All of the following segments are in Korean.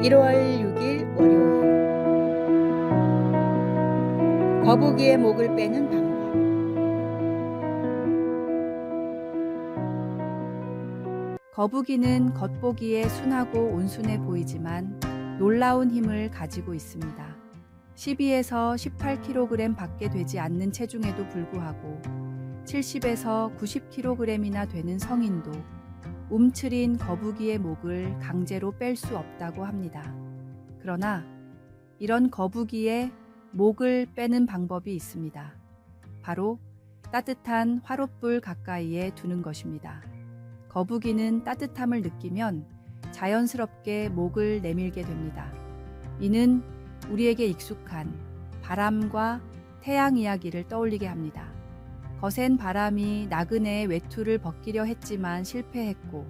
1월 6일 월요일 거북이의 목을 빼는 방법 거북이는 겉보기에 순하고 온순해 보이지만 놀라운 힘을 가지고 있습니다. 12에서 18kg 밖에 되지 않는 체중에도 불구하고 70에서 90kg이나 되는 성인도 움츠린 거북이의 목을 강제로 뺄 수 없다고 합니다. 그러나 이런 거북이의 목을 빼는 방법이 있습니다. 바로 따뜻한 화롯불 가까이에 두는 것입니다. 거북이는 따뜻함을 느끼면 자연스럽게 목을 내밀게 됩니다. 이는 우리에게 익숙한 바람과 태양 이야기를 떠올리게 합니다. 거센 바람이 나그네의 외투를 벗기려 했지만 실패했고,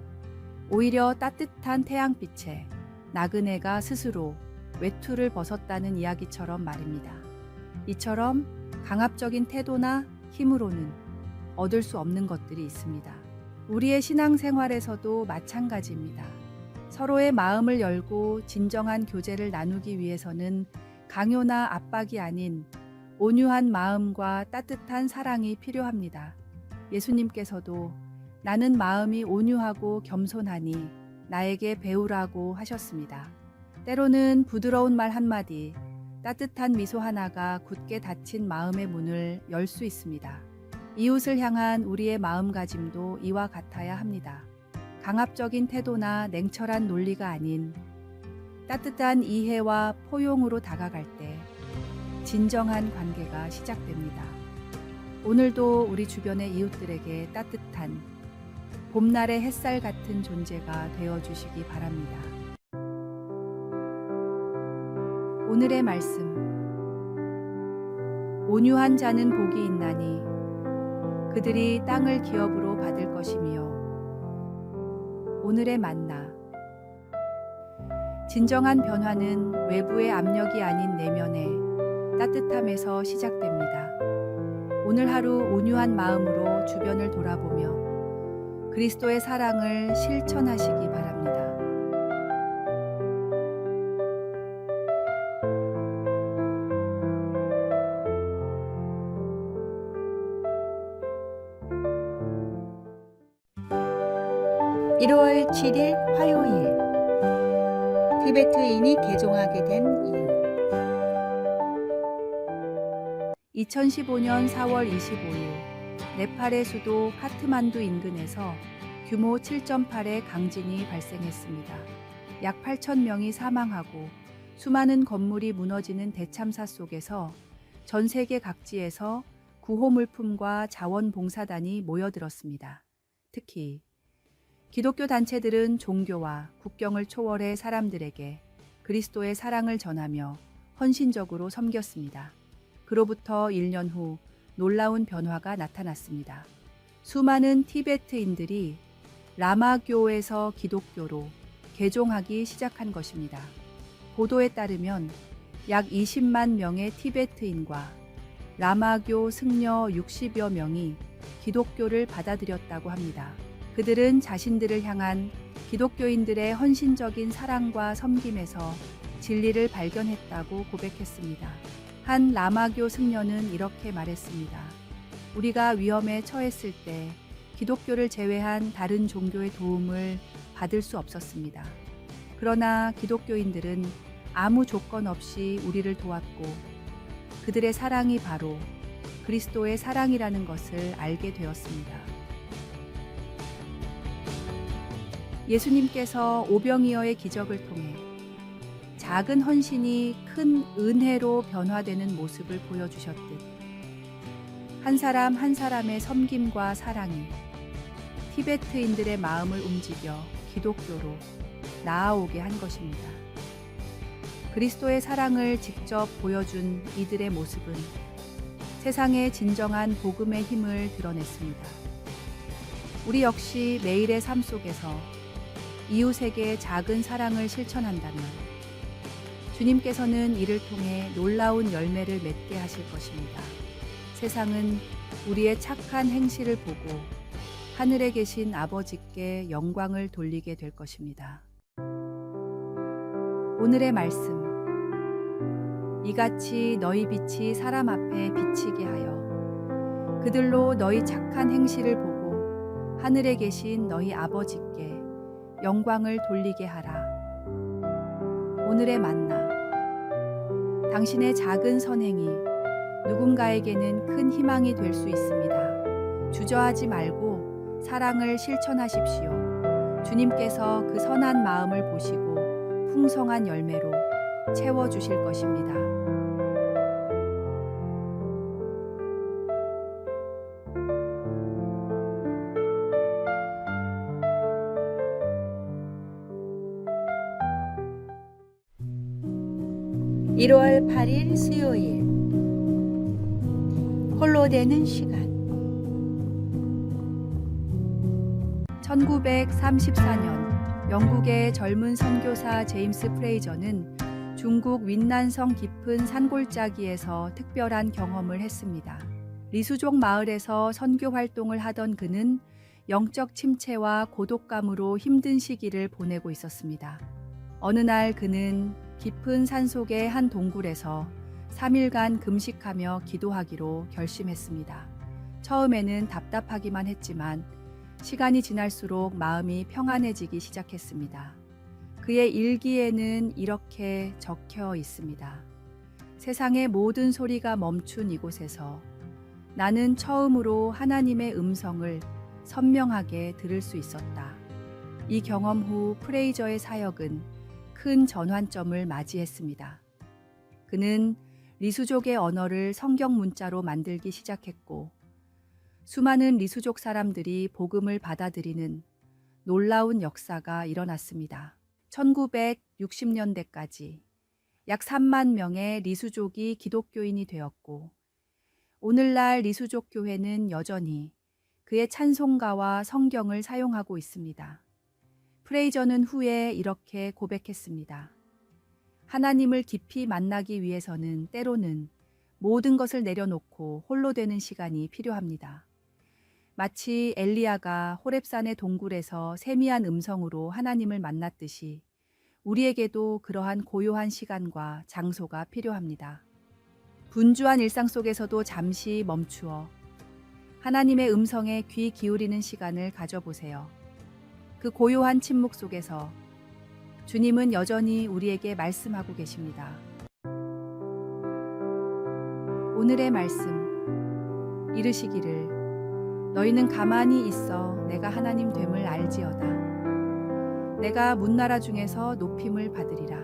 오히려 따뜻한 태양빛에 나그네가 스스로 외투를 벗었다는 이야기처럼 말입니다. 이처럼 강압적인 태도나 힘으로는 얻을 수 없는 것들이 있습니다. 우리의 신앙생활에서도 마찬가지입니다. 서로의 마음을 열고 진정한 교제를 나누기 위해서는 강요나 압박이 아닌 온유한 마음과 따뜻한 사랑이 필요합니다. 예수님께서도 나는 마음이 온유하고 겸손하니 나에게 배우라고 하셨습니다. 때로는 부드러운 말 한마디, 따뜻한 미소 하나가 굳게 닫힌 마음의 문을 열 수 있습니다. 이웃을 향한 우리의 마음가짐도 이와 같아야 합니다. 강압적인 태도나 냉철한 논리가 아닌 따뜻한 이해와 포용으로 다가갈 때 진정한 관계가 시작됩니다. 오늘도 우리 주변의 이웃들에게 따뜻한 봄날의 햇살 같은 존재가 되어 주시기 바랍니다. 오늘의 말씀. 온유한 자는 복이 있나니 그들이 땅을 기업으로 받을 것이며 오늘의 만나 진정한 변화는 외부의 압력이 아닌 내면의 따뜻함에서 시작됩니다. 오늘 하루 온유한 마음으로 주변을 돌아보며 그리스도의 사랑을 실천하시기 바랍니다. 일월 7일 화요일 티베트인이 개종하게 된이 2015년 4월 25일 네팔의 수도 카트만두 인근에서 규모 7.8의 강진이 발생했습니다. 약 8천 명이 사망하고 수많은 건물이 무너지는 대참사 속에서 전 세계 각지에서 구호 물품과 자원봉사단이 모여들었습니다. 특히 기독교 단체들은 종교와 국경을 초월해 사람들에게 그리스도의 사랑을 전하며 헌신적으로 섬겼습니다. 그로부터 1년 후 놀라운 변화가 나타났습니다. 수많은 티베트인들이 라마교에서 기독교로 개종하기 시작한 것입니다. 보도에 따르면 약 20만 명의 티베트인과 라마교 승려 60여 명이 기독교를 받아들였다고 합니다. 그들은 자신들을 향한 기독교인들의 헌신적인 사랑과 섬김에서 진리를 발견했다고 고백했습니다. 한 라마교 승려는 이렇게 말했습니다. 우리가 위험에 처했을 때 기독교를 제외한 다른 종교의 도움을 받을 수 없었습니다. 그러나 기독교인들은 아무 조건 없이 우리를 도왔고 그들의 사랑이 바로 그리스도의 사랑이라는 것을 알게 되었습니다. 예수님께서 오병이어의 기적을 통해 작은 헌신이 큰 은혜로 변화되는 모습을 보여주셨듯 한 사람 한 사람의 섬김과 사랑이 티베트인들의 마음을 움직여 기독교로 나아오게 한 것입니다. 그리스도의 사랑을 직접 보여준 이들의 모습은 세상의 진정한 복음의 힘을 드러냈습니다. 우리 역시 매일의 삶 속에서 이웃에게 작은 사랑을 실천한다면 주님께서는 이를 통해 놀라운 열매를 맺게 하실 것입니다. 세상은 우리의 착한 행실을 보고 하늘에 계신 아버지께 영광을 돌리게 될 것입니다. 오늘의 말씀. 이같이 너희 빛이 사람 앞에 비치게 하여 그들로 너희 착한 행실을 보고 하늘에 계신 너희 아버지께 영광을 돌리게 하라. 오늘의 만나. 당신의 작은 선행이 누군가에게는 큰 희망이 될 수 있습니다. 주저하지 말고 사랑을 실천하십시오. 주님께서 그 선한 마음을 보시고 풍성한 열매로 채워 주실 것입니다. 일월 8일 수요일 홀로 되는 시간 1934년 영국의 젊은 선교사 제임스 프레이저는 중국 윈난성 깊은 산골짜기에서 특별한 경험을 했습니다. 리수족 마을에서 선교 활동을 하던 그는 영적 침체와 고독감으로 힘든 시기를 보내고 있었습니다. 어느 날 그는 깊은 산 속의 한 동굴에서 3일간 금식하며 기도하기로 결심했습니다. 처음에는 답답하기만 했지만 시간이 지날수록 마음이 평안해지기 시작했습니다. 그의 일기에는 이렇게 적혀 있습니다. 세상의 모든 소리가 멈춘 이곳에서 나는 처음으로 하나님의 음성을 선명하게 들을 수 있었다. 이 경험 후 프레이저의 사역은 큰 전환점을 맞이했습니다. 그는 리수족의 언어를 성경 문자로 만들기 시작했고 수많은 리수족 사람들이 복음을 받아들이는 놀라운 역사가 일어났습니다. 1960년대까지 약 3만 명의 리수족이 기독교인이 되었고 오늘날 리수족 교회는 여전히 그의 찬송가와 성경을 사용하고 있습니다. 프레이저는 후에 이렇게 고백했습니다. 하나님을 깊이 만나기 위해서는 때로는 모든 것을 내려놓고 홀로 되는 시간이 필요합니다. 마치 엘리야가 호렙산의 동굴에서 세미한 음성으로 하나님을 만났듯이 우리에게도 그러한 고요한 시간과 장소가 필요합니다. 분주한 일상 속에서도 잠시 멈추어 하나님의 음성에 귀 기울이는 시간을 가져보세요. 그 고요한 침묵 속에서 주님은 여전히 우리에게 말씀하고 계십니다. 오늘의 말씀 이르시기를 너희는 가만히 있어 내가 하나님 됨을 알지어다. 내가 문나라 중에서 높임을 받으리라.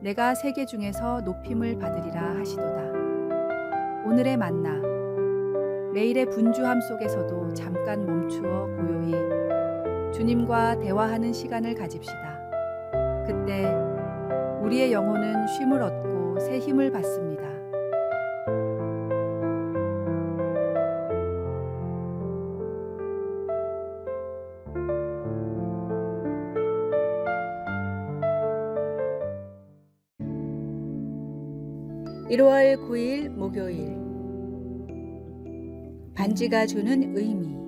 내가 세계 중에서 높임을 받으리라 하시도다. 오늘의 만나 매일의 분주함 속에서도 잠깐 멈추어 고요히 주님과 대화하는 시간을 가집시다. 그때 우리의 영혼은 쉼을 얻고 새 힘을 받습니다. 일월 9일 목요일 반지가 주는 의미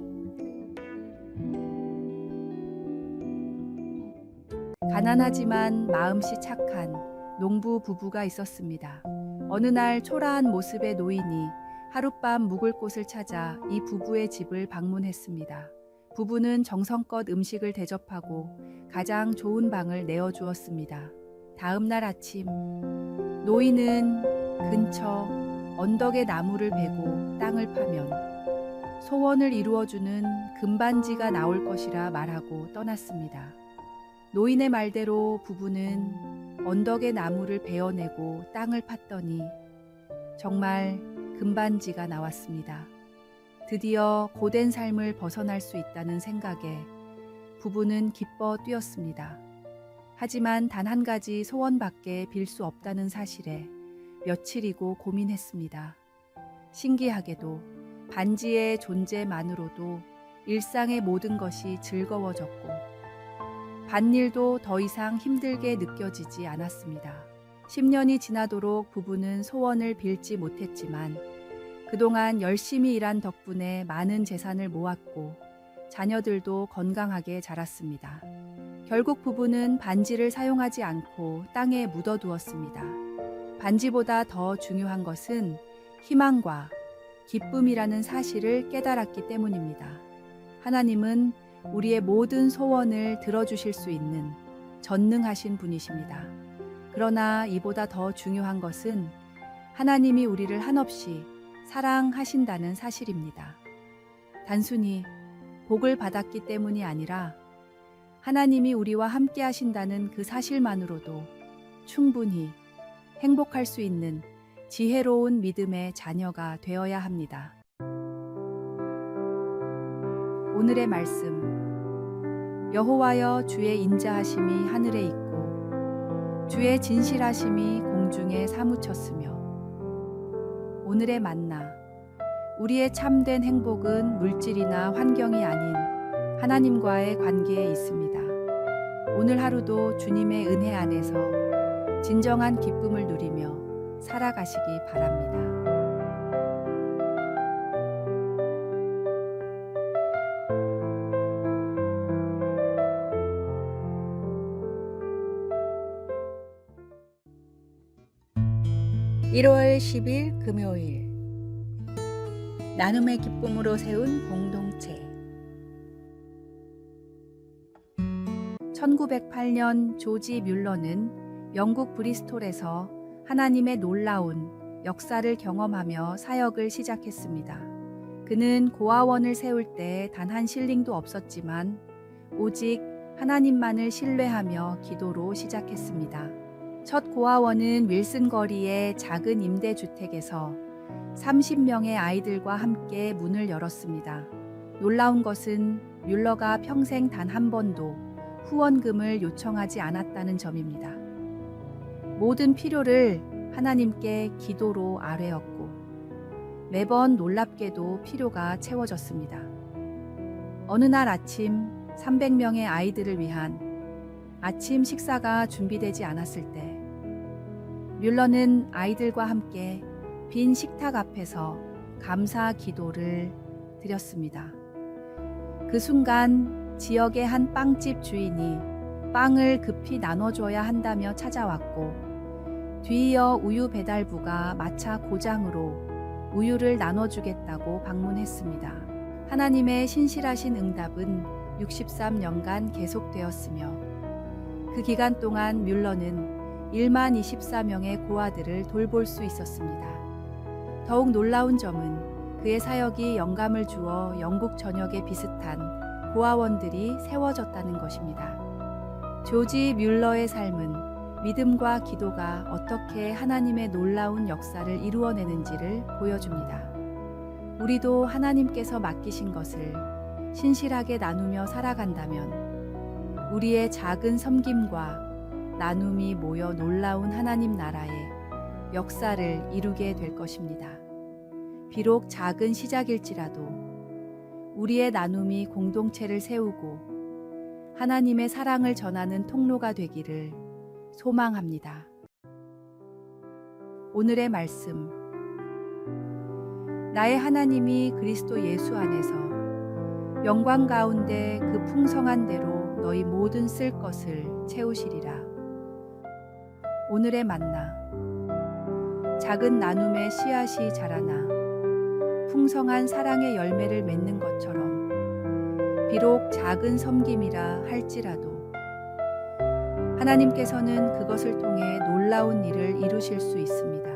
가난하지만 마음씨 착한 농부 부부가 있었습니다. 어느 날 초라한 모습의 노인이 하룻밤 묵을 곳을 찾아 이 부부의 집을 방문했습니다. 부부는 정성껏 음식을 대접하고 가장 좋은 방을 내어주었습니다. 다음 날 아침, 노인은 근처 언덕의 나무를 베고 땅을 파면 소원을 이루어주는 금반지가 나올 것이라 말하고 떠났습니다. 노인의 말대로 부부는 언덕의 나무를 베어내고 땅을 팠더니 정말 금반지가 나왔습니다. 드디어 고된 삶을 벗어날 수 있다는 생각에 부부는 기뻐 뛰었습니다. 하지만 단 한 가지 소원밖에 빌 수 없다는 사실에 며칠이고 고민했습니다. 신기하게도 반지의 존재만으로도 일상의 모든 것이 즐거워졌고 밭일도 더 이상 힘들게 느껴지지 않았습니다. 10년이 지나도록 부부는 소원을 빌지 못했지만 그동안 열심히 일한 덕분에 많은 재산을 모았고 자녀들도 건강하게 자랐습니다. 결국 부부는 반지를 사용하지 않고 땅에 묻어두었습니다. 반지보다 더 중요한 것은 희망과 기쁨이라는 사실을 깨달았기 때문입니다. 하나님은 우리의 모든 소원을 들어주실 수 있는 전능하신 분이십니다. 그러나 이보다 더 중요한 것은 하나님이 우리를 한없이 사랑하신다는 사실입니다. 단순히 복을 받았기 때문이 아니라 하나님이 우리와 함께 하신다는 그 사실만으로도 충분히 행복할 수 있는 지혜로운 믿음의 자녀가 되어야 합니다. 오늘의 말씀 여호와여 주의 인자하심이 하늘에 있고 주의 진실하심이 공중에 사무쳤으며 오늘의 만나 우리의 참된 행복은 물질이나 환경이 아닌 하나님과의 관계에 있습니다. 오늘 하루도 주님의 은혜 안에서 진정한 기쁨을 누리며 살아가시기 바랍니다. 일월 10일 금요일 나눔의 기쁨으로 세운 공동체 1908년 조지 뮬러는 영국 브리스톨에서 하나님의 놀라운 역사를 경험하며 사역을 시작했습니다. 그는 고아원을 세울 때 단 한 실링도 없었지만 오직 하나님만을 신뢰하며 기도로 시작했습니다. 첫 고아원은 윌슨 거리의 작은 임대주택에서 30명의 아이들과 함께 문을 열었습니다. 놀라운 것은 뮬러가 평생 단 한 번도 후원금을 요청하지 않았다는 점입니다. 모든 필요를 하나님께 기도로 아뢰었고 매번 놀랍게도 필요가 채워졌습니다. 어느 날 아침 300명의 아이들을 위한 아침 식사가 준비되지 않았을 때 뮬러는 아이들과 함께 빈 식탁 앞에서 감사 기도를 드렸습니다. 그 순간 지역의 한 빵집 주인이 빵을 급히 나눠줘야 한다며 찾아왔고 뒤이어 우유 배달부가 마차 고장으로 우유를 나눠주겠다고 방문했습니다. 하나님의 신실하신 응답은 63년간 계속되었으며 그 기간 동안 뮬러는 1만 24명의 고아들을 돌볼 수 있었습니다. 더욱 놀라운 점은 그의 사역이 영감을 주어 영국 전역에 비슷한 고아원들이 세워졌다는 것입니다. 조지 뮬러의 삶은 믿음과 기도가 어떻게 하나님의 놀라운 역사를 이루어내는지를 보여줍니다. 우리도 하나님께서 맡기신 것을 신실하게 나누며 살아간다면 우리의 작은 섬김과 나눔이 모여 놀라운 하나님 나라의 역사를 이루게 될 것입니다. 비록 작은 시작일지라도 우리의 나눔이 공동체를 세우고 하나님의 사랑을 전하는 통로가 되기를 소망합니다. 오늘의 말씀. 나의 하나님이 그리스도 예수 안에서 영광 가운데 그 풍성한 대로 너희 모든 쓸 것을 채우시리라. 오늘의 만나. 작은 나눔의 씨앗이 자라나 풍성한 사랑의 열매를 맺는 것처럼 비록 작은 섬김이라 할지라도 하나님께서는 그것을 통해 놀라운 일을 이루실 수 있습니다.